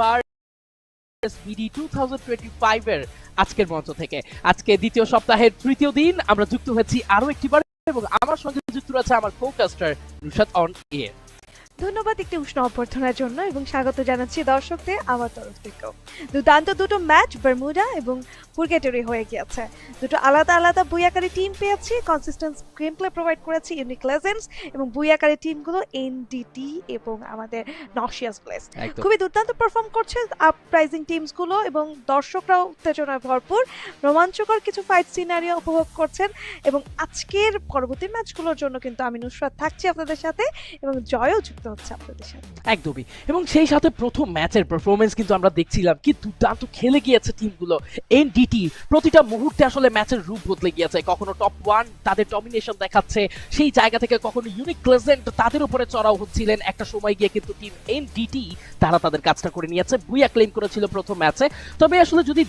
বার BD two এর আজকের মঞ্চ থেকে। আজকে দ্বিতীয় সপ্তাহের তৃতীয় দিন, আমরা যুক্ত হয়েছি আরও একটি বার এবং আমার সঙ্গে যুক্ত আছে আমার কোকাস্টার নুসাদ অন এর ধন্যবাদ একটি উষ্ণ অভ্যর্থনার জন্য এবং স্বাগত জানাচ্ছি দর্শকদের আমার তরফ থেকেও। দুর্দান্ত দুটো ম্যাচ বারমুডা এবং পুরগেটরি হয়ে গিয়েছে। দুটো আলাদা আলাদা বুয়াকারী টিম পেয়েছি কনসিস্টেন্স গেম প্লে প্রোভাইড করেছি ইউনিক লেজেন্ডস এবং বুয়াকারী টিমগুলো এনডিটি এবং আমাদের নশিয়াস প্লেস খুবই দুর্দান্ত পারফর্ম করছে আপরাইজিং টিমসগুলো এবং দর্শকরাও উত্তেজনায় ভরপুর। রোমাঞ্চকর কিছু ফাইট সিনারিও উপভোগ করছেন এবং আজকের পরবর্তী ম্যাচগুলোর জন্য কিন্তু আমি নুসরাত থাকছি আপনাদের সাথে এবং জয়ও যুক্ত হচ্ছে আপনাদের সাথে। একদমই। এবং সেই সাথে প্রথম ম্যাচের পারফরমেন্স কিন্তু আমরা দেখছিলাম কি দুর্দান্ত খেলে গিয়েছে টিমগুলো এনডিটি প্রতিটা মুহূর্তে আসলে ম্যাচের রূপ বদলে গিয়েছে। কখনো টপ ওয়ান তাদের ডমিনেশন দেখাচ্ছে, সেই জায়গা থেকে কখনো ইউনিক প্লেজেন্ট তাদের উপরে চড়াও হচ্ছিলেন। একটা সময় গিয়ে কিন্তু টিম এনডিটি তারা তাদের কাজটা করে নিয়েছে বুইয়া ক্লেম করেছিল প্রথম ম্যাচে। তবে আসলে যদি